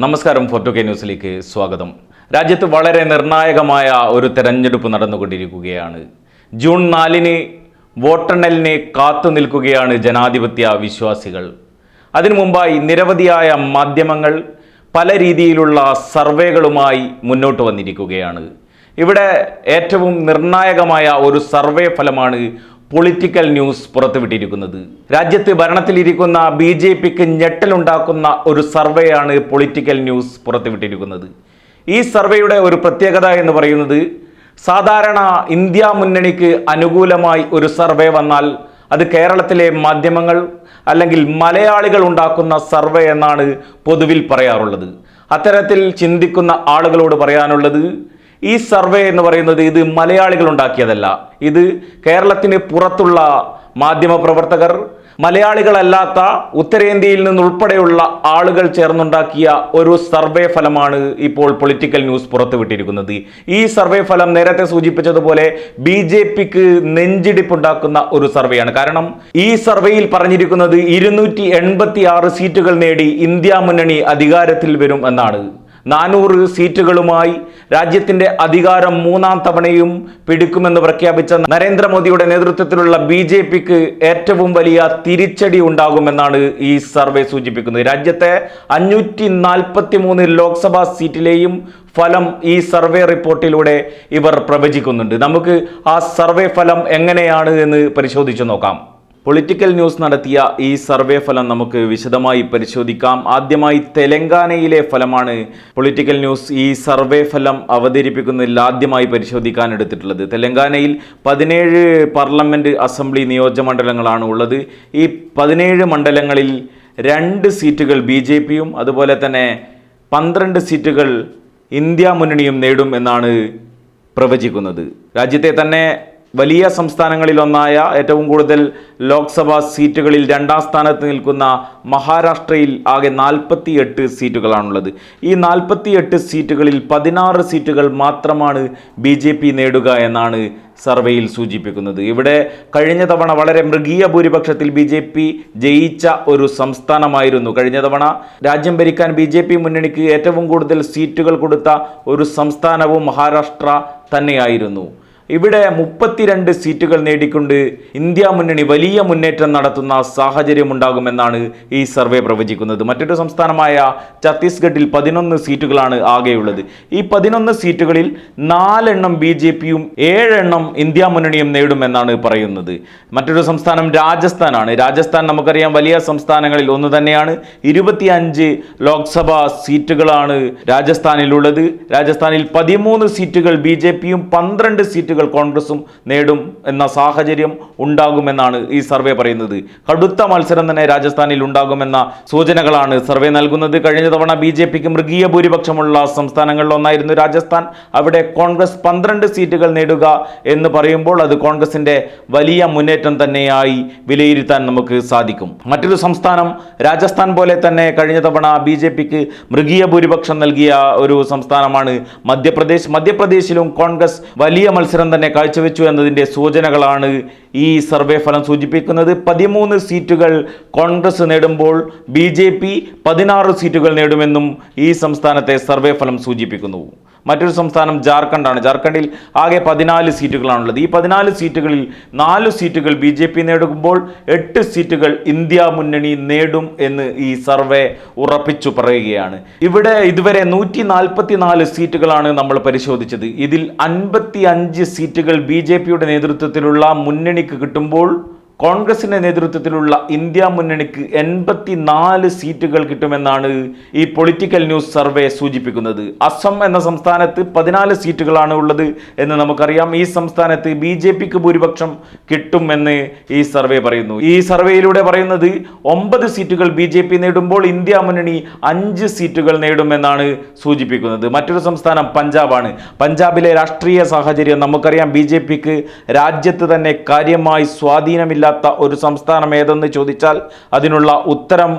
നമസ്കാരം ഫോർട്ടോ കെ ന്യൂസിലേക്ക് സ്വാഗതം. രാജ്യത്ത് വളരെ നിർണായകമായ ഒരു തെരഞ്ഞെടുപ്പ് നടന്നുകൊണ്ടിരിക്കുകയാണ്. ജൂൺ നാലിന് വോട്ടെണ്ണലിനെ കാത്തു നിൽക്കുകയാണ് ജനാധിപത്യ വിശ്വാസികൾ. അതിനു മുമ്പായി നിരവധിയായ മാധ്യമങ്ങൾ പല രീതിയിലുള്ള സർവേകളുമായി മുന്നോട്ട് വന്നിരിക്കുകയാണ്. ഇവിടെ ഏറ്റവും നിർണായകമായ ഒരു സർവേ ഫലമാണ് പൊളിറ്റിക്കൽ ന്യൂസ് പുറത്തുവിട്ടിരിക്കുന്നത്. രാജ്യത്ത് ഭരണത്തിലിരിക്കുന്ന ബി ജെ പിക്ക് ഞെട്ടലുണ്ടാക്കുന്ന ഒരു സർവേയാണ് പൊളിറ്റിക്കൽ ന്യൂസ് പുറത്തുവിട്ടിരിക്കുന്നത്. ഈ സർവേയുടെ ഒരു പ്രത്യേകത എന്ന് പറയുന്നത് സാധാരണ ഇന്ത്യ മുന്നണിക്ക് അനുകൂലമായി ഒരു സർവേ വന്നാൽ അത് കേരളത്തിലെ മാധ്യമങ്ങൾ അല്ലെങ്കിൽ മലയാളികൾ ഉണ്ടാക്കുന്ന സർവേ എന്നാണ് പൊതുവിൽ പറയാറുള്ളത്. അത്തരത്തിൽ ചിന്തിക്കുന്ന ആളുകളോട് പറയാനുള്ളത് ഈ സർവേ എന്ന് പറയുന്നത് ഇത് മലയാളികൾ ഉണ്ടാക്കിയതല്ല. ഇത് കേരളത്തിന് പുറത്തുള്ള മാധ്യമ പ്രവർത്തകർ മലയാളികളല്ലാത്ത ഉത്തരേന്ത്യയിൽ നിന്നുൾപ്പെടെയുള്ള ആളുകൾ ചേർന്നുണ്ടാക്കിയ ഒരു സർവേ ഫലമാണ് ഇപ്പോൾ പൊളിറ്റിക്കൽ ന്യൂസ് പുറത്തുവിട്ടിരിക്കുന്നത്. ഈ സർവേ ഫലം നേരത്തെ സൂചിപ്പിച്ചതുപോലെ ബി ജെ പിക്ക് നെഞ്ചിടിപ്പുണ്ടാക്കുന്ന ഒരു സർവേയാണ്. കാരണം ഈ സർവേയിൽ പറഞ്ഞിരിക്കുന്നത് ഇരുന്നൂറ്റി സീറ്റുകൾ നേടി ഇന്ത്യ മുന്നണി അധികാരത്തിൽ വരും എന്നാണ്. നാനൂറ് സീറ്റുകളുമായി രാജ്യത്തിന്റെ അധികാരം മൂന്നാം തവണയും പിടിക്കുമെന്ന് പ്രഖ്യാപിച്ച നരേന്ദ്രമോദിയുടെ നേതൃത്വത്തിലുള്ള ബി ജെ പിക്ക് ഏറ്റവും വലിയ തിരിച്ചടി ഉണ്ടാകുമെന്നാണ് ഈ സർവേ സൂചിപ്പിക്കുന്നത്. രാജ്യത്തെ അഞ്ഞൂറ്റി നാൽപ്പത്തി മൂന്ന് ലോക്സഭാ സീറ്റിലെയും ഫലം ഈ സർവേ റിപ്പോർട്ടിലൂടെ ഇവർ പ്രവചിക്കുന്നുണ്ട്. നമുക്ക് ആ സർവേ ഫലം എങ്ങനെയാണ് എന്ന് പരിശോധിച്ചു നോക്കാം. പൊളിറ്റിക്കൽ ന്യൂസ് നടത്തിയ ഈ സർവേ ഫലം നമുക്ക് വിശദമായി പരിശോധിക്കാം. ആദ്യമായി തെലങ്കാനയിലെ ഫലമാണ് പൊളിറ്റിക്കൽ ന്യൂസ് ഈ സർവേ ഫലം അവതരിപ്പിക്കുന്നതിൽ ആദ്യമായി പരിശോധിക്കാൻ എടുത്തിട്ടുള്ളത്. തെലങ്കാനയിൽ പതിനേഴ് പാർലമെന്റ് അസംബ്ലി നിയോജകമണ്ഡലങ്ങളാണ് ഉള്ളത്. ഈ പതിനേഴ് മണ്ഡലങ്ങളിൽ രണ്ട് സീറ്റുകൾ ബി ജെ പിയും അതുപോലെ തന്നെ പന്ത്രണ്ട് സീറ്റുകൾ ഇന്ത്യ മുന്നണിയും നേടും എന്നാണ് പ്രവചിക്കുന്നത്. രാജ്യത്തെ തന്നെ വലിയ സംസ്ഥാനങ്ങളിലൊന്നായ ഏറ്റവും കൂടുതൽ ലോക്സഭാ സീറ്റുകളിൽ രണ്ടാം സ്ഥാനത്ത് നിൽക്കുന്ന മഹാരാഷ്ട്രയിൽ ആകെ നാൽപ്പത്തി എട്ട് സീറ്റുകളാണുള്ളത്. ഈ നാൽപ്പത്തി എട്ട് സീറ്റുകളിൽ പതിനാറ് സീറ്റുകൾ മാത്രമാണ് ബി ജെ പി നേടുക എന്നാണ് സർവേയിൽ സൂചിപ്പിക്കുന്നത്. ഇവിടെ കഴിഞ്ഞ തവണ വളരെ മൃഗീയ ഭൂരിപക്ഷത്തിൽ ബി ജെ പി ജയിച്ച ഒരു സംസ്ഥാനമായിരുന്നു. കഴിഞ്ഞ തവണ രാജ്യം ഭരിക്കാൻ ബി ജെ പി മുന്നണിക്ക് ഏറ്റവും കൂടുതൽ സീറ്റുകൾ കൊടുത്ത ഒരു സംസ്ഥാനവും മഹാരാഷ്ട്ര തന്നെയായിരുന്നു. ഇവിടെ മുപ്പത്തിരണ്ട് സീറ്റുകൾ നേടിക്കൊണ്ട് ഇന്ത്യ മുന്നണി വലിയ മുന്നേറ്റം നടത്തുന്ന സാഹചര്യം ഉണ്ടാകുമെന്നാണ് ഈ സർവേ പ്രവചിക്കുന്നത്. മറ്റൊരു സംസ്ഥാനമായ ഛത്തീസ്ഗഡിൽ പതിനൊന്ന് സീറ്റുകളാണ് ആകെയുള്ളത്. ഈ പതിനൊന്ന് സീറ്റുകളിൽ നാലെണ്ണം ബി ജെ പിയും ഏഴെണ്ണം ഇന്ത്യ മുന്നണിയും നേടുമെന്നാണ് പറയുന്നത്. മറ്റൊരു സംസ്ഥാനം രാജസ്ഥാനാണ്. രാജസ്ഥാൻ നമുക്കറിയാം വലിയ സംസ്ഥാനങ്ങളിൽ ഒന്ന് തന്നെയാണ്. ഇരുപത്തിയഞ്ച് ലോക്സഭാ സീറ്റുകളാണ് രാജസ്ഥാനിലുള്ളത്. രാജസ്ഥാനിൽ പതിമൂന്ന് സീറ്റുകൾ ബി ജെ പിയും പന്ത്രണ്ട് സീറ്റുകൾ കോൺഗ്രസും നേടും എന്ന സാഹചര്യം ഉണ്ടാകുമെന്നാണ് ഈ സർവേ പറയുന്നത്. കടുത്ത മത്സരം തന്നെ രാജസ്ഥാനിൽ ഉണ്ടാകുമെന്ന സൂചനകളാണ് സർവേ നൽകുന്നത്. കഴിഞ്ഞ തവണ ബി ജെ പിക്ക് മൃഗീയ ഭൂരിപക്ഷമുള്ള സംസ്ഥാനങ്ങളിലൊന്നായിരുന്നു രാജസ്ഥാൻ. അവിടെ കോൺഗ്രസ് പന്ത്രണ്ട് സീറ്റുകൾ നേടുക എന്ന് പറയുമ്പോൾ അത് കോൺഗ്രസിന്റെ വലിയ മുന്നേറ്റം തന്നെയായി വിലയിരുത്താൻ നമുക്ക് സാധിക്കും. മറ്റൊരു സംസ്ഥാനം രാജസ്ഥാൻ പോലെ തന്നെ കഴിഞ്ഞ തവണ ബി ജെ പിക്ക് മൃഗീയ ഭൂരിപക്ഷം നൽകിയ ഒരു സംസ്ഥാനമാണ് മധ്യപ്രദേശ്. മധ്യപ്രദേശിലും കോൺഗ്രസ് വലിയ മത്സരം തന്നെ കാഴ്ചവെച്ചു എന്നതിന്റെ സൂചനകളാണ് ഈ സർവേ ഫലം സൂചിപ്പിക്കുന്നത് പതിമൂന്ന് സീറ്റുകൾ കോൺഗ്രസ് നേടുമ്പോൾ ബി ജെ പി പതിനാറ് സീറ്റുകൾ നേടുമെന്നും ഈ സംസ്ഥാനത്തെ സർവേ ഫലം സൂചിപ്പിക്കുന്നു. മറ്റൊരു സംസ്ഥാനം ജാർഖണ്ഡാണ്. ജാർഖണ്ഡിൽ ആകെ പതിനാല് സീറ്റുകളാണുള്ളത്. ഈ പതിനാല് സീറ്റുകളിൽ നാല് സീറ്റുകൾ ബി ജെ പി നേടുമ്പോൾ എട്ട് സീറ്റുകൾ ഇന്ത്യ മുന്നണി നേടും എന്ന് ഈ സർവേ ഉറപ്പിച്ചു പറയുകയാണ്. ഇവിടെ ഇതുവരെ നൂറ്റി നാൽപ്പത്തി നാല് സീറ്റുകളാണ് നമ്മൾ പരിശോധിച്ചത്. ഇതിൽ അൻപത്തി അഞ്ച് സീറ്റുകൾ ബി ജെ പിയുടെ നേതൃത്വത്തിലുള്ള മുന്നണിക്ക് കിട്ടുമ്പോൾ കോൺഗ്രസിന്റെ നേതൃത്വത്തിലുള്ള ഇന്ത്യ മുന്നണിക്ക് എൺപത്തി നാല് സീറ്റുകൾ കിട്ടുമെന്നാണ് ഈ പൊളിറ്റിക്കൽ ന്യൂസ് സർവേ സൂചിപ്പിക്കുന്നത്. അസം എന്ന സംസ്ഥാനത്ത് പതിനാല് സീറ്റുകളാണ് ഉള്ളത് എന്ന് നമുക്കറിയാം. ഈ സംസ്ഥാനത്ത് ബി ജെ പിക്ക് ഭൂരിപക്ഷം കിട്ടുമെന്ന് ഈ സർവേ പറയുന്നു. ഈ സർവേയിലൂടെ പറയുന്നത് ഒമ്പത് സീറ്റുകൾ ബി ജെ പി നേടുമ്പോൾ ഇന്ത്യ മുന്നണി അഞ്ച് സീറ്റുകൾ നേടുമെന്നാണ് സൂചിപ്പിക്കുന്നത്. മറ്റൊരു സംസ്ഥാനം പഞ്ചാബാണ്. പഞ്ചാബിലെ രാഷ്ട്രീയ സാഹചര്യം നമുക്കറിയാം. ബി ജെ പിക്ക് രാജ്യത്ത് തന്നെ കാര്യമായി സ്വാധീനമില്ലാത്ത ഒരു സംസ്ഥാനം ഏതെന്ന് ചോദിച്ചാൽ അതിനുള്ള ഉത്തരം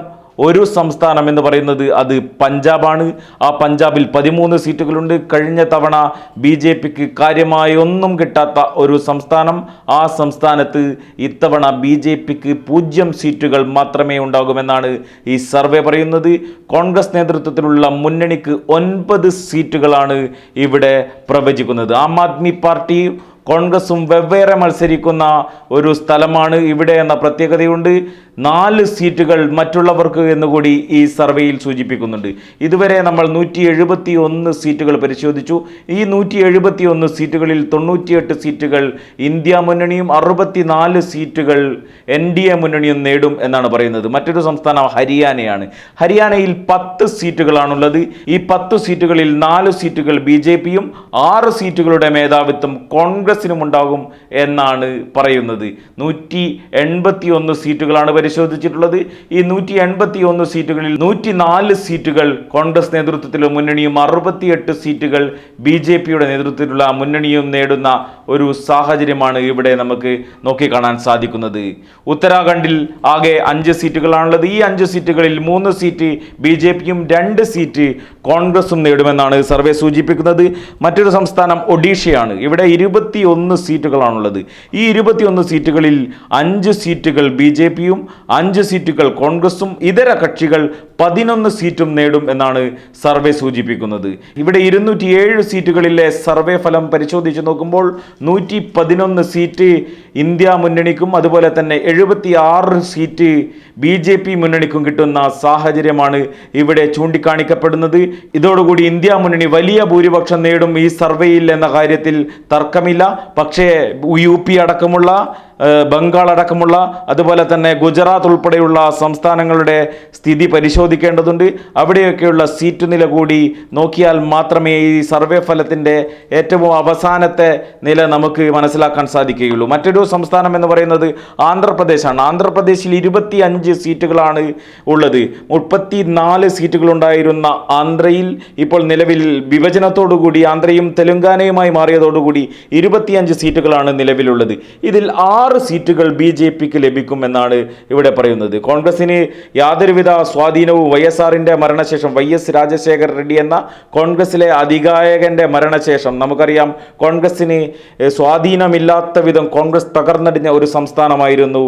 ഒരു സംസ്ഥാനം എന്ന് പറയുന്നത് അത് പഞ്ചാബാണ്. ആ പഞ്ചാബിൽ പതിമൂന്ന് സീറ്റുകളുണ്ട്. കഴിഞ്ഞ തവണ ബി ജെ പിക്ക് കാര്യമായി ഒന്നും കിട്ടാത്ത ഒരു സംസ്ഥാനം. ആ സംസ്ഥാനത്ത് ഇത്തവണ ബി ജെ പിക്ക് പൂജ്യം സീറ്റുകൾ മാത്രമേ ഉണ്ടാകുമെന്നാണ് ഈ സർവേ പറയുന്നത്. കോൺഗ്രസ് നേതൃത്വത്തിലുള്ള മുന്നണിക്ക് ഒൻപത് സീറ്റുകളാണ് ഇവിടെ പ്രവചിക്കുന്നത്. ആം ആദ്മി പാർട്ടി കോൺഗ്രസും വെവ്വേറെ മത്സരിക്കുന്ന ഒരു സ്ഥലമാണ് ഇവിടെ എന്ന പ്രത്യേകതയുണ്ട്. നാല് സീറ്റുകൾ മറ്റുള്ളവർക്ക് എന്നുകൂടി ഈ സർവേയിൽ സൂചിപ്പിക്കുന്നുണ്ട്. ഇതുവരെ നമ്മൾ നൂറ്റി എഴുപത്തി ഒന്ന് സീറ്റുകൾ പരിശോധിച്ചു. ഈ നൂറ്റി എഴുപത്തി ഒന്ന് സീറ്റുകളിൽ തൊണ്ണൂറ്റിയെട്ട് സീറ്റുകൾ ഇന്ത്യ മുന്നണിയും അറുപത്തിനാല് സീറ്റുകൾ എൻ ഡി എ മുന്നണിയും നേടും എന്നാണ് പറയുന്നത്. മറ്റൊരു സംസ്ഥാനം ഹരിയാനയാണ്. ഹരിയാനയിൽ പത്ത് സീറ്റുകളാണുള്ളത്. ഈ പത്ത് സീറ്റുകളിൽ നാല് സീറ്റുകൾ ബി ജെ പിയും ആറ് സീറ്റുകളുടെ മേധാവിത്വം കോൺഗ്രസിനും ഉണ്ടാകും എന്നാണ് പറയുന്നത്. നൂറ്റി എൺപത്തി ഒന്ന് സീറ്റുകളാണ് പരിശോധിച്ചിട്ടുള്ളത്. ഈ നൂറ്റി എൺപത്തി ഒന്ന് സീറ്റുകളിൽ നൂറ്റി നാല് സീറ്റുകൾ കോൺഗ്രസ് നേതൃത്വത്തിലും മുന്നണിയും അറുപത്തിയെട്ട് സീറ്റുകൾ ബി ജെ പിയുടെ നേതൃത്വത്തിലുള്ള മുന്നണിയും നേടുന്ന ഒരു സാഹചര്യമാണ് ഇവിടെ നമുക്ക് നോക്കിക്കാണാൻ സാധിക്കുന്നത്. ഉത്തരാഖണ്ഡിൽ ആകെ അഞ്ച് സീറ്റുകളാണുള്ളത്. ഈ അഞ്ച് സീറ്റുകളിൽ മൂന്ന് സീറ്റ് ബി ജെ പിയും രണ്ട് സീറ്റ് കോൺഗ്രസും നേടുമെന്നാണ് സർവേ സൂചിപ്പിക്കുന്നത്. മറ്റൊരു സംസ്ഥാനം ഒഡീഷയാണ്. ഇവിടെ ഇരുപത്തി ഒന്ന് സീറ്റുകളാണുള്ളത്. ഈ ഇരുപത്തിയൊന്ന് സീറ്റുകളിൽ അഞ്ച് സീറ്റുകൾ ബി ജെ പിയും അഞ്ച് സീറ്റുകൾ കോൺഗ്രസും ഇതര കക്ഷികൾ പതിനൊന്ന് സീറ്റും നേടും എന്നാണ് സർവേ സൂചിപ്പിക്കുന്നത്. ഇവിടെ ഇരുന്നൂറ്റി ഏഴ് സീറ്റുകളിലെ സർവേ ഫലം പരിശോധിച്ച് നോക്കുമ്പോൾ നൂറ്റി പതിനൊന്ന് സീറ്റ് ഇന്ത്യ മുന്നണിക്കും അതുപോലെ തന്നെ എഴുപത്തി ആറ് സീറ്റ് ബി ജെ പി മുന്നണിക്കും കിട്ടുന്ന സാഹചര്യമാണ് ഇവിടെ ചൂണ്ടിക്കാണിക്കപ്പെടുന്നത്. ഇതോടുകൂടി ഇന്ത്യ മുന്നണി വലിയ ഭൂരിപക്ഷം നേടും ഈ സർവേയിൽ എന്ന കാര്യത്തിൽ തർക്കമില്ല. പക്ഷേ യു പി അടക്കമുള്ള ബംഗാൾ അടക്കമുള്ള അതുപോലെ തന്നെ ഗുജറാത്ത് ഉൾപ്പെടെയുള്ള സംസ്ഥാനങ്ങളുടെ സ്ഥിതി പരിശോധിക്കേണ്ടതുണ്ട്. അവിടെയൊക്കെയുള്ള സീറ്റ് നില കൂടി നോക്കിയാൽ മാത്രമേ ഈ സർവേ ഫലത്തിന്റെ ഏറ്റവും അവസാനത്തെ നില നമുക്ക് മനസ്സിലാക്കാൻ സാധിക്കുകയുള്ളൂ. മറ്റൊരു സംസ്ഥാനം എന്ന് പറയുന്നത് ആന്ധ്രാപ്രദേശാണ്. ആന്ധ്രാപ്രദേശിൽ ഇരുപത്തി അഞ്ച് സീറ്റുകളാണ് ഉള്ളത്. മുപ്പത്തി നാല് സീറ്റുകളുണ്ടായിരുന്ന ആന്ധ്രയിൽ ഇപ്പോൾ നിലവിൽ വിഭജനത്തോടുകൂടി ആന്ധ്രയും തെലുങ്കാനയുമായി മാറിയതോടുകൂടി ഇരുപത്തിയഞ്ച് സീറ്റുകളാണ് നിലവിലുള്ളത്. ഇതിൽ ആറ് സീറ്റുകൾ ബി ജെ പിക്ക് ലഭിക്കുമെന്നാണ് ഇവിടെ പറയുന്നത്. കോൺഗ്രസിന് യാതൊരുവിധ സ്വാധീനവും വൈ എസ് ആറിന്റെ മരണശേഷം വൈ എസ് രാജശേഖര റെഡ്ഡി എന്ന കോൺഗ്രസിലെ അധികായകന്റെ മരണശേഷം നമുക്കറിയാം കോൺഗ്രസിന് സ്വാധീനമില്ലാത്ത വിധം കോൺഗ്രസ് തകർന്നടിഞ്ഞ ഒരു സംസ്ഥാനമായിരുന്നു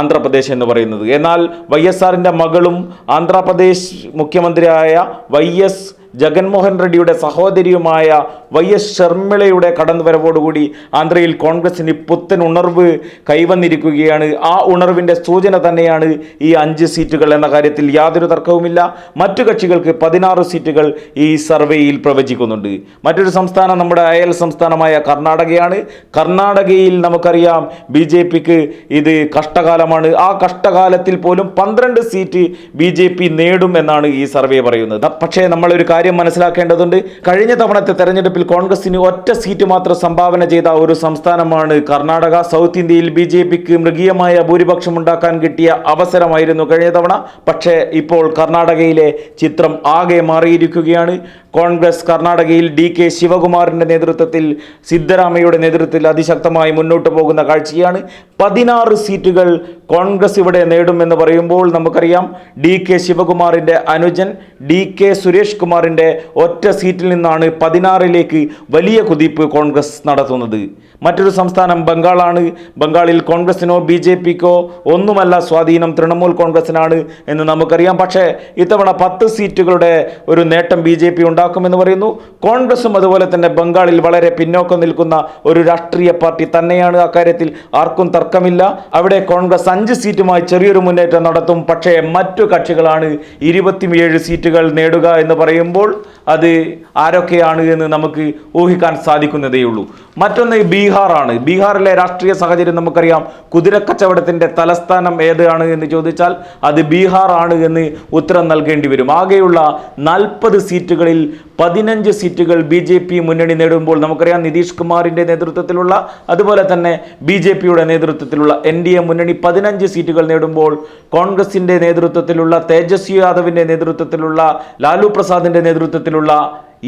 ആന്ധ്രാപ്രദേശ് എന്ന് പറയുന്നത്. എന്നാൽ വൈ എസ് ആറിന്റെ മകളും ആന്ധ്രാപ്രദേശ് മുഖ്യമന്ത്രിയായ വൈ എസ് ജഗൻമോഹൻ റെഡ്ഡിയുടെ സഹോദരിയുമായ വൈ എസ് ശർമ്മിളയുടെ കടന്നുവരവോടുകൂടി ആന്ധ്രയിൽ കോൺഗ്രസിന് പുത്തൻ ഉണർവ് കൈവന്നിരിക്കുകയാണ്. ആ ഉണർവിന്റെ സൂചന തന്നെയാണ് ഈ അഞ്ച് സീറ്റുകൾ എന്ന കാര്യത്തിൽ യാതൊരു തർക്കവുമില്ല. മറ്റു കക്ഷികൾക്ക് പതിനാറ് സീറ്റുകൾ ഈ സർവേയിൽ പ്രവചിക്കുന്നുണ്ട്. മറ്റൊരു സംസ്ഥാനം നമ്മുടെ അയൽ സംസ്ഥാനമായ കർണാടകയാണ്. കർണാടകയിൽ നമുക്കറിയാം ബി ജെ പിക്ക് ഇത് കഷ്ടകാലമാണ്. ആ കഷ്ടകാലത്തിൽ പോലും പന്ത്രണ്ട് സീറ്റ് ബി ജെ പി നേടും എന്നാണ് ഈ സർവേ പറയുന്നത്. പക്ഷേ നമ്മളൊരു കാര്യം മനസ്സിലാക്കേണ്ടതുണ്ട്. കഴിഞ്ഞ തവണത്തെ തെരഞ്ഞെടുപ്പിൽ കോൺഗ്രസിന് ഒറ്റ സീറ്റ് മാത്രം സംഭാവന ചെയ്ത ഒരു സംസ്ഥാനമാണ് കർണാടക. സൗത്ത് ഇന്ത്യയിൽ ബി ജെ പിക്ക് മൃഗീയമായ ഭൂരിപക്ഷം ഉണ്ടാക്കാൻ കിട്ടിയ അവസരമായിരുന്നു കഴിഞ്ഞ തവണ. പക്ഷേ ഇപ്പോൾ കർണാടകയിലെ ചിത്രം ആകെ മാറിയിരിക്കുകയാണ്. കോൺഗ്രസ് കർണാടകയിൽ ഡി കെ ശിവകുമാറിന്റെ നേതൃത്വത്തിൽ സിദ്ധരാമയ്യയുടെ നേതൃത്വത്തിൽ അതിശക്തമായി മുന്നോട്ട് പോകുന്ന കാഴ്ചയാണ്. പതിനാറ് സീറ്റുകൾ കോൺഗ്രസ് ഇവിടെ നേടുമെന്ന് പറയുമ്പോൾ നമുക്കറിയാം ഡി കെ ശിവകുമാറിന്റെ അനുജൻ ഡി കെ സുരേഷ് കുമാറിന്റെ ഒറ്റ സീറ്റിൽ നിന്നാണ് പതിനാറിലേക്ക് വലിയ കുതിപ്പ് കോൺഗ്രസ് നടത്തുന്നത്. മറ്റൊരു സംസ്ഥാനം ബംഗാളാണ്. ബംഗാളിൽ കോൺഗ്രസിനോ ബി ജെ പിക്കോ ഒന്നുമല്ല സ്വാധീനം തൃണമൂൽ കോൺഗ്രസിനാണ് എന്ന് നമുക്കറിയാം. പക്ഷേ ഇത്തവണ പത്ത് സീറ്റുകളുടെ ഒരു നേട്ടം ബി ജെ പി ഉണ്ടാക്കുമെന്ന് പറയുന്നു. കോൺഗ്രസും അതുപോലെ തന്നെ ബംഗാളിൽ വളരെ പിന്നോക്കം നിൽക്കുന്ന ഒരു രാഷ്ട്രീയ പാർട്ടി തന്നെയാണ്. അക്കാര്യത്തിൽ ആർക്കും തർക്കമില്ല അവിടെ കോൺഗ്രസ് അഞ്ച് സീറ്റുമായി ചെറിയൊരു മുന്നേറ്റം നടത്തും. പക്ഷേ മറ്റു കക്ഷികളാണ് ഇരുപത്തിയേഴ് സീറ്റുകൾ നേടുക എന്ന് പറയുമ്പോൾ അത് ആരൊക്കെയാണ് എന്ന് നമുക്ക് ഊഹിക്കാൻ സാധിക്കുന്നതേയുള്ളൂ. മറ്റൊന്ന് ബീഹാറാണ്. ബീഹാറിലെ രാഷ്ട്രീയ സാഹചര്യം നമുക്കറിയാം. കുതിരക്കച്ചവടത്തിന്റെ തലസ്ഥാനം ഏതാണ് എന്ന് ചോദിച്ചാൽ അത് ബീഹാറാണ് എന്ന് ഉത്തരം നൽകേണ്ടി വരും. ആകെയുള്ള നാൽപ്പത് സീറ്റുകളിൽ പതിനഞ്ച് സീറ്റുകൾ ബി ജെ പി മുന്നണി നേടുമ്പോൾ നമുക്കറിയാം നിതീഷ് കുമാറിന്റെ നേതൃത്വത്തിലുള്ള അതുപോലെ തന്നെ ബി ജെ പിയുടെ നേതൃത്വത്തിലുള്ള എൻ ഡി എ മുന്നണി പതിനഞ്ച് സീറ്റുകൾ നേടുമ്പോൾ കോൺഗ്രസിന്റെ നേതൃത്വത്തിലുള്ള തേജസ്വി യാദവിന്റെ നേതൃത്വത്തിലുള്ള ലാലു പ്രസാദിന്റെ നേതൃത്വത്തിലുള്ള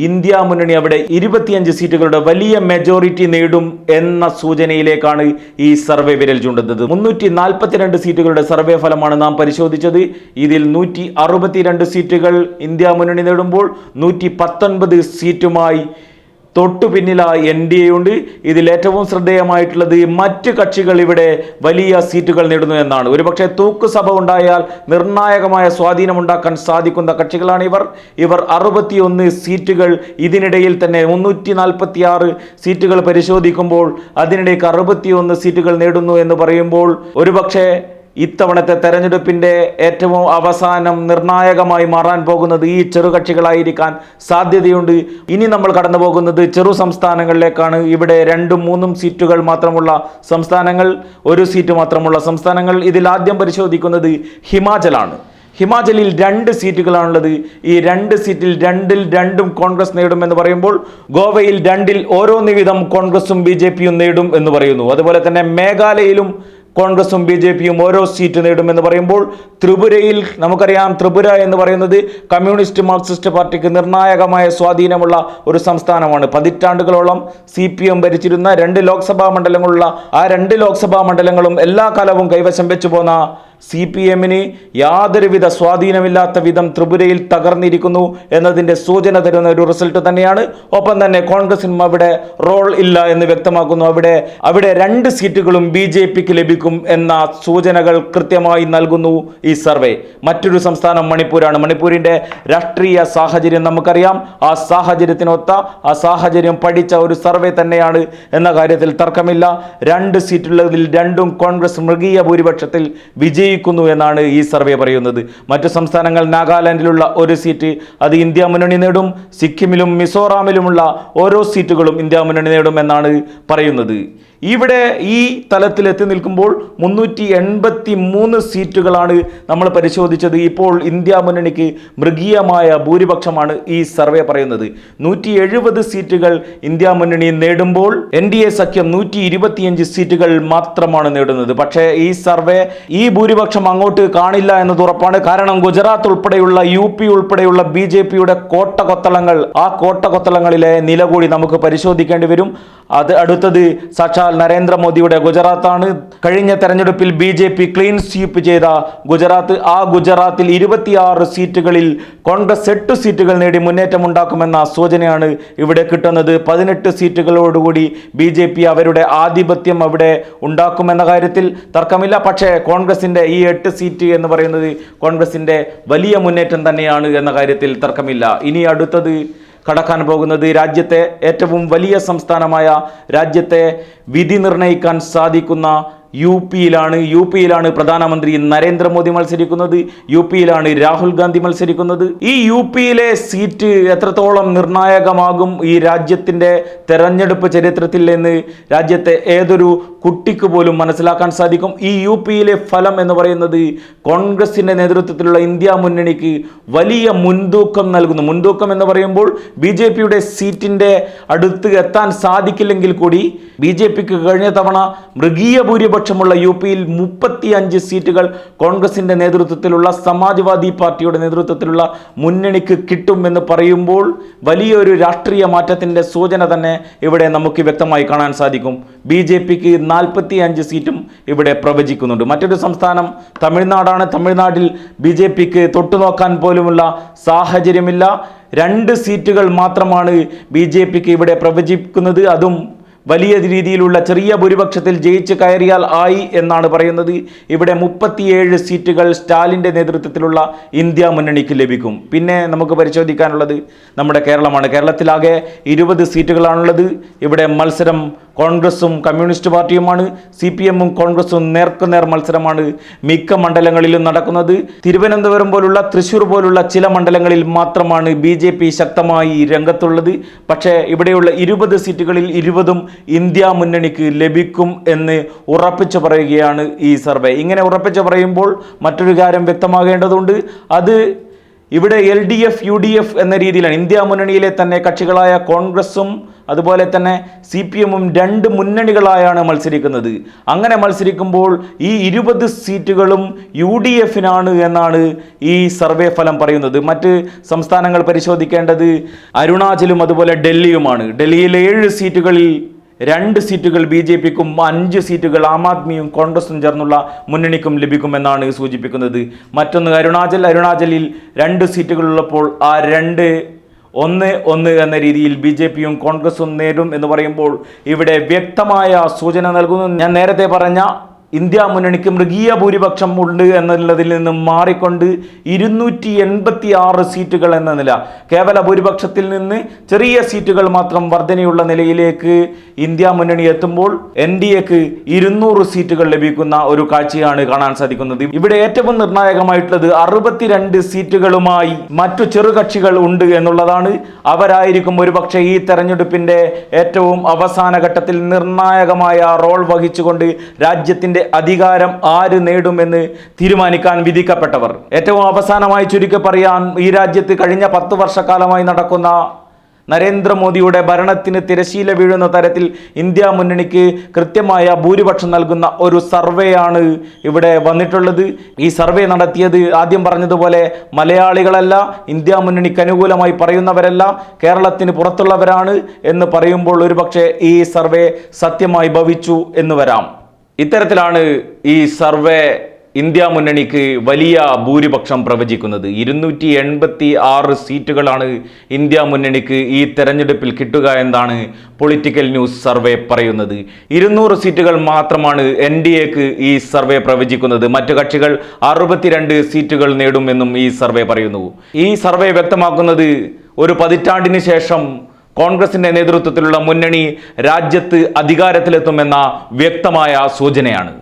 ഇന്ത്യ മുന്നണി അവിടെ ഇരുപത്തിയഞ്ച് സീറ്റുകളുടെ വലിയ മെജോറിറ്റി നേടും എന്ന സൂചനയിലേക്കാണ് ഈ സർവേ വിരൽ ചൂണ്ടുന്നത്. മുന്നൂറ്റി നാൽപ്പത്തിരണ്ട് സീറ്റുകളുടെ സർവേ ഫലമാണ് നാം പരിശോധിച്ചത്. ഇതിൽ നൂറ്റി അറുപത്തിരണ്ട് സീറ്റുകൾ ഇന്ത്യ മുന്നണി നേടുമ്പോൾ നൂറ്റി പത്തൊൻപത് സീറ്റുമായി തൊട്ടു പിന്നിലായി എൻ ഡി എ ഉണ്ട് ഇതിൽ ഏറ്റവും ശ്രദ്ധേയമായിട്ടുള്ളത് മറ്റ് കക്ഷികൾ ഇവിടെ വലിയ സീറ്റുകൾ നേടുന്നു എന്നാണ്. ഒരുപക്ഷെ തൂക്കുസഭ ഉണ്ടായാൽ നിർണായകമായ സ്വാധീനമുണ്ടാക്കാൻ സാധിക്കുന്ന കക്ഷികളാണ് ഇവർ. ഇവർ അറുപത്തിയൊന്ന് സീറ്റുകൾ ഇതിനിടയിൽ തന്നെ മുന്നൂറ്റി നാൽപ്പത്തി ആറ് സീറ്റുകൾ പരിശോധിക്കുമ്പോൾ അതിനിടയ്ക്ക് അറുപത്തിയൊന്ന് സീറ്റുകൾ നേടുന്നു എന്ന് പറയുമ്പോൾ ഒരുപക്ഷെ ഇത്തവണത്തെ തെരഞ്ഞെടുപ്പിന്റെ ഏറ്റവും അവസാനം നിർണായകമായി മാറാൻ പോകുന്നത് ഈ ചെറുകക്ഷികളായിരിക്കാൻ സാധ്യതയുണ്ട്. ഇനി നമ്മൾ കടന്നു പോകുന്നത് ചെറു സംസ്ഥാനങ്ങളിലേക്കാണ്. ഇവിടെ രണ്ടും മൂന്നും സീറ്റുകൾ മാത്രമുള്ള സംസ്ഥാനങ്ങൾ ഒരു സീറ്റ് മാത്രമുള്ള സംസ്ഥാനങ്ങൾ. ഇതിൽ ആദ്യം പരിശോധിക്കുന്നത് ഹിമാചലാണ്. ഹിമാചലിൽ രണ്ട് സീറ്റുകളാണുള്ളത്. ഈ രണ്ട് സീറ്റിൽ രണ്ടിൽ രണ്ടും കോൺഗ്രസ് നേടുമെന്ന് പറയുമ്പോൾ ഗോവയിൽ രണ്ടിൽ ഓരോന്ന് വീതം കോൺഗ്രസും ബി നേടും എന്ന് പറയുന്നു. അതുപോലെ തന്നെ മേഘാലയയിലും കോൺഗ്രസും ബി ജെ പിയും ഓരോ സീറ്റ് നേടുമെന്ന് പറയുമ്പോൾ ത്രിപുരയിൽ നമുക്കറിയാം ത്രിപുര എന്ന് പറയുന്നത് കമ്മ്യൂണിസ്റ്റ് മാർക്സിസ്റ്റ് പാർട്ടിക്ക് നിർണായകമായ സ്വാധീനമുള്ള ഒരു സംസ്ഥാനമാണ്. പതിറ്റാണ്ടുകളോളം സി പി എം ഭരിച്ചിരുന്ന രണ്ട് ലോക്സഭാ മണ്ഡലങ്ങളുള്ള ആ രണ്ട് ലോക്സഭാ മണ്ഡലങ്ങളും എല്ലാ കാലവും കൈവശം വെച്ചു പോന്ന സി പി എമ്മിന് യാതൊരുവിധ സ്വാധീനമില്ലാത്ത വിധം ത്രിപുരയിൽ തകർന്നിരിക്കുന്നു എന്നതിന്റെ സൂചന തരുന്ന ഒരു റിസൾട്ട് തന്നെയാണ്. ഒപ്പം തന്നെ കോൺഗ്രസിനും അവിടെ റോൾ ഇല്ല എന്ന് വ്യക്തമാക്കുന്നു. അവിടെ അവിടെ രണ്ട് സീറ്റുകളും ബി ജെ പിക്ക് ലഭിക്കും എന്ന സൂചനകൾ കൃത്യമായി നൽകുന്നു ഈ സർവേ. മറ്റൊരു സംസ്ഥാനം മണിപ്പൂരാണ്. മണിപ്പൂരിന്റെ രാഷ്ട്രീയ സാഹചര്യം നമുക്കറിയാം. ആ സാഹചര്യത്തിനൊത്ത ആ സാഹചര്യം പഠിച്ച ഒരു സർവേ തന്നെയാണ് എന്ന കാര്യത്തിൽ തർക്കമില്ല. രണ്ട് സീറ്റുള്ളതിൽ രണ്ടും കോൺഗ്രസ് മൃഗീയ ഭൂരിപക്ഷത്തിൽ വിജയിക്കുന്നു എന്നാണ് ഈ സർവേ പറയുന്നത്. മറ്റു സംസ്ഥാനങ്ങൾ നാഗാലാൻഡിലുള്ള ഒരു സീറ്റ് അത് ഇന്ത്യ മുന്നണി നേടും സിക്കിമിലും മിസോറാമിലുമുള്ള ഓരോ സീറ്റുകളും ഇന്ത്യ മുന്നണി നേടും എന്നാണ് പറയുന്നത്. ഇവിടെ ഈ തലത്തിൽ എത്തി നിൽക്കുമ്പോൾ മുന്നൂറ്റി എൺപത്തി മൂന്ന് സീറ്റുകളാണ് നമ്മൾ പരിശോധിച്ചത്. ഇപ്പോൾ ഇന്ത്യ മുന്നണിക്ക് മൃഗീയമായ ഭൂരിപക്ഷമാണ് ഈ സർവേ പറയുന്നത്. നൂറ്റി എഴുപത് സീറ്റുകൾ ഇന്ത്യ മുന്നണി നേടുമ്പോൾ എൻ ഡി എ സഖ്യം നൂറ്റി ഇരുപത്തിയഞ്ച് സീറ്റുകൾ മാത്രമാണ് നേടുന്നത്. പക്ഷേ ഈ സർവേ ഈ ഭൂരിപക്ഷം അങ്ങോട്ട് കാണില്ല എന്നത് ഉറപ്പാണ്. കാരണം ഗുജറാത്ത് ഉൾപ്പെടെയുള്ള യു പി ഉൾപ്പെടെയുള്ള ബി ജെ പിയുടെ കോട്ട കൊത്തളങ്ങൾ ആ കോട്ടകൊത്തളങ്ങളിലെ നില കൂടി നമുക്ക് പരിശോധിക്കേണ്ടി വരും. അത് അടുത്തത് സാക്ഷാൽ നരേന്ദ്രമോദിയുടെ ഗുജറാത്താണ്. കഴിഞ്ഞ തെരഞ്ഞെടുപ്പിൽ B J P clean sweep ചെയ്ത ഗുജറാത്ത്. ആ ഗുജറാത്തിൽ ഇരുപത്തിയാറ് സീറ്റുകളിൽ കോൺഗ്രസ് എട്ട് സീറ്റുകൾ നേടി മുന്നേറ്റം ഉണ്ടാക്കുമെന്ന സൂചനയാണ് ഇവിടെ കിട്ടുന്നത്. പതിനെട്ട് സീറ്റുകളോടുകൂടി ബി ജെ പി അവരുടെ ആധിപത്യം അവിടെ ഉണ്ടാക്കുമെന്ന കാര്യത്തിൽ തർക്കമില്ല. പക്ഷേ കോൺഗ്രസിന്റെ ഈ എട്ട് സീറ്റ് എന്ന് പറയുന്നത് കോൺഗ്രസിന്റെ വലിയ മുന്നേറ്റം തന്നെയാണ് എന്ന കാര്യത്തിൽ തർക്കമില്ല. ഇനി അടുത്തത് കടക്കാൻ പോകുന്നത് രാജ്യത്തെ ഏറ്റവും വലിയ സംസ്ഥാനമായ രാജ്യത്തെ വിധി നിർണയിക്കാൻ സാധിക്കുന്ന യു പിയിലാണ്. യു പിയിലാണ് പ്രധാനമന്ത്രി നരേന്ദ്രമോദി മത്സരിക്കുന്നത്. യു പിയിലാണ് രാഹുൽ ഗാന്ധി മത്സരിക്കുന്നത്. ഈ യു പിയിലെ സീറ്റ് എത്രത്തോളം നിർണായകമാകും ഈ രാജ്യത്തിന്റെ തെരഞ്ഞെടുപ്പ് ചരിത്രത്തിൽ എന്ന് രാജ്യത്തെ ഏതൊരു കുട്ടിക്ക് പോലും മനസ്സിലാക്കാൻ സാധിക്കും. ഈ യു പിയിലെ ഫലം എന്ന് പറയുന്നത് കോൺഗ്രസിന്റെ നേതൃത്വത്തിലുള്ള ഇന്ത്യ മുന്നണിക്ക് വലിയ മുൻതൂക്കം നൽകുന്നു. മുൻതൂക്കം എന്ന് പറയുമ്പോൾ ബി ജെ പിയുടെ സീറ്റിന്റെ അടുത്ത് എത്താൻ സാധിക്കില്ലെങ്കിൽ കൂടി ബി ജെ പിക്ക് കഴിഞ്ഞ തവണ മൃഗീയ ഭൂരിപക്ഷമുള്ള യു പിയിൽ മുപ്പത്തി അഞ്ച് സീറ്റുകൾ കോൺഗ്രസിന്റെ നേതൃത്വത്തിലുള്ള സമാജ്വാദി പാർട്ടിയുടെ നേതൃത്വത്തിലുള്ള മുന്നണിക്ക് കിട്ടും എന്ന് പറയുമ്പോൾ വലിയൊരു രാഷ്ട്രീയ മാറ്റത്തിന്റെ സൂചന തന്നെ ഇവിടെ നമുക്ക് വ്യക്തമായി കാണാൻ സാധിക്കും. ബി ജെ പിക്ക് നാൽപ്പത്തി അഞ്ച് സീറ്റും ഇവിടെ പ്രവചിക്കുന്നുണ്ട്. മറ്റൊരു സംസ്ഥാനം തമിഴ്നാടാണ്. തമിഴ്നാട്ടിൽ ബി ജെ പിക്ക് തൊട്ടുനോക്കാൻ പോലുമുള്ള സാഹചര്യമില്ല. രണ്ട് സീറ്റുകൾ മാത്രമാണ് ബി ജെ പിക്ക് ഇവിടെ പ്രവചിക്കുന്നത്. അതും വലിയ രീതിയിലുള്ള ചെറിയ ഭൂരിപക്ഷത്തിൽ ജയിച്ച് കയറിയാൽ ആയി എന്നാണ് പറയുന്നത്. ഇവിടെ മുപ്പത്തിയേഴ് സീറ്റുകൾ സ്റ്റാലിന്റെ നേതൃത്വത്തിലുള്ള ഇന്ത്യ മുന്നണിക്ക് ലഭിക്കും. പിന്നെ നമുക്ക് പരിശോധിക്കാനുള്ളത് നമ്മുടെ കേരളമാണ്. കേരളത്തിലാകെ ഇരുപത് സീറ്റുകളാണുള്ളത്. ഇവിടെ മത്സരം കോൺഗ്രസും കമ്മ്യൂണിസ്റ്റ് പാർട്ടിയുമാണ്. സി പി എമ്മും കോൺഗ്രസും നേർക്കുനേർ മത്സരമാണ്. മിക്ക മണ്ഡലങ്ങളിലും നടക്കുന്നത് തിരുവനന്തപുരം പോലുള്ള തൃശൂർ പോലുള്ള ചില മണ്ഡലങ്ങളിൽ മാത്രമാണ് ബി ജെ പി ശക്തമായി രംഗത്തുള്ളത്. പക്ഷേ ഇവിടെയുള്ള ഇരുപത് സീറ്റുകളിൽ ഇരുപതും ഇന്ത്യ മുന്നണിക്ക് ലഭിക്കും എന്ന് ഉറപ്പിച്ചു പറയുകയാണ് ഈ സർവേ. ഇങ്ങനെ ഉറപ്പിച്ചു പറയുമ്പോൾ മറ്റൊരു കാര്യം വ്യക്തമാകേണ്ടതുണ്ട്. അത് ഇവിടെ L D F U D F എന്ന രീതിയിലാണ്. ഇന്ത്യ മുന്നണിയിലെ തന്നെ കക്ഷികളായ കോൺഗ്രസും അതുപോലെ തന്നെ സി പി എമ്മും രണ്ട് മുന്നണികളായാണ് മത്സരിക്കുന്നത്. അങ്ങനെ മത്സരിക്കുമ്പോൾ ഈ ഇരുപത് സീറ്റുകളും യു ഡി എഫിനാണ് എന്നാണ് ഈ സർവേ ഫലം പറയുന്നത്. മറ്റ് സംസ്ഥാനങ്ങൾ പരിശോധിക്കേണ്ടത് അരുണാചലും അതുപോലെ ഡൽഹിയുമാണ്. ഡൽഹിയിലെ ഏഴ് സീറ്റുകളിൽ രണ്ട് സീറ്റുകൾ ബി ജെ പിക്കും അഞ്ച് സീറ്റുകൾ ആം ആദ്മിയും കോൺഗ്രസും ചേർന്നുള്ള മുന്നണിക്കും ലഭിക്കുമെന്നാണ് സൂചിപ്പിക്കുന്നത്. മറ്റൊന്ന് അരുണാചൽ. അരുണാചലിൽ രണ്ട് സീറ്റുകളുള്ളപ്പോൾ ആ രണ്ട് ഒന്ന് ഒന്ന് എന്ന രീതിയിൽ ബി ജെ പിയും കോൺഗ്രസും നേരും എന്ന് പറയുമ്പോൾ ഇവിടെ വ്യക്തമായ സൂചന നൽകുന്നു. ഞാൻ നേരത്തെ പറഞ്ഞ ഇന്ത്യ മുന്നണിക്ക് മൃഗീയ ഭൂരിപക്ഷം ഉണ്ട് എന്നുള്ളതിൽ നിന്നും മാറിക്കൊണ്ട് ഇരുന്നൂറ്റി എൺപത്തി ആറ് സീറ്റുകൾ എന്ന നില. കേവല ഭൂരിപക്ഷത്തിൽ നിന്ന് ചെറിയ സീറ്റുകൾ മാത്രം വർധനയുള്ള നിലയിലേക്ക് ഇന്ത്യ മുന്നണി എത്തുമ്പോൾ എൻ ഡി എക്ക് ഇരുന്നൂറ് സീറ്റുകൾ ലഭിക്കുന്ന ഒരു കാഴ്ചയാണ് കാണാൻ സാധിക്കുന്നത്. ഇവിടെ ഏറ്റവും നിർണായകമായിട്ടുള്ളത് അറുപത്തിരണ്ട് സീറ്റുകളുമായി മറ്റു ചെറുകക്ഷികൾ ഉണ്ട് എന്നുള്ളതാണ്. അവരായിരിക്കും ഒരുപക്ഷെ ഈ തെരഞ്ഞെടുപ്പിന്റെ ഏറ്റവും അവസാന ഘട്ടത്തിൽ നിർണായകമായ റോൾ വഹിച്ചുകൊണ്ട് രാജ്യത്തിന്റെ അധികാരം ആര് നേടുമെന്ന് തീരുമാനിക്കാൻ വിധിക്കപ്പെട്ടവർ. ഏറ്റവും അവസാനമായി ചുരുക്കി പറയാൻ ഈ രാജ്യത്ത് കഴിഞ്ഞ പത്ത് വർഷക്കാലമായി നടക്കുന്ന നരേന്ദ്രമോദിയുടെ ഭരണത്തിന് തിരശീല വീഴുന്ന തരത്തിൽ ഇന്ത്യ മുന്നണിക്ക് കൃത്യമായ ഭൂരിപക്ഷം നൽകുന്ന ഒരു സർവേയാണ് ഇവിടെ വന്നിട്ടുള്ളത്. ഈ സർവേ നടത്തിയത് ആദ്യം പറഞ്ഞതുപോലെ മലയാളികളല്ല ഇന്ത്യ മുന്നണിക്ക് അനുകൂലമായി പറയുന്നവരല്ല കേരളത്തിന് പുറത്തുള്ളവരാണ് എന്ന് പറയുമ്പോൾ ഒരുപക്ഷെ ഈ സർവേ സത്യമായി ഭവിച്ചു എന്ന് വരാം. ഇത്തരത്തിലാണ് ഈ സർവേ ഇന്ത്യ മുന്നണിക്ക് വലിയ ഭൂരിപക്ഷം പ്രവചിക്കുന്നത്. ഇരുന്നൂറ്റി എൺപത്തി ആറ് സീറ്റുകളാണ് ഇന്ത്യ മുന്നണിക്ക് ഈ തെരഞ്ഞെടുപ്പിൽ കിട്ടുക എന്നാണ് പൊളിറ്റിക്കൽ ന്യൂസ് സർവേ പറയുന്നത്. ഇരുന്നൂറ് സീറ്റുകൾ മാത്രമാണ് എൻ ഡി എക്ക് ഈ സർവേ പ്രവചിക്കുന്നത്. മറ്റു കക്ഷികൾ അറുപത്തിരണ്ട് സീറ്റുകൾ നേടുമെന്നും ഈ സർവേ പറയുന്നു. ഈ സർവേ വ്യക്തമാക്കുന്നത് ഒരു പതിറ്റാണ്ടിന് ശേഷം കോൺഗ്രസിന്റെ നേതൃത്വത്തിലുള്ള മുന്നണി രാജ്യത്ത് അധികാരത്തിലെത്തുമെന്ന വ്യക്തമായ സൂചനയാണ്.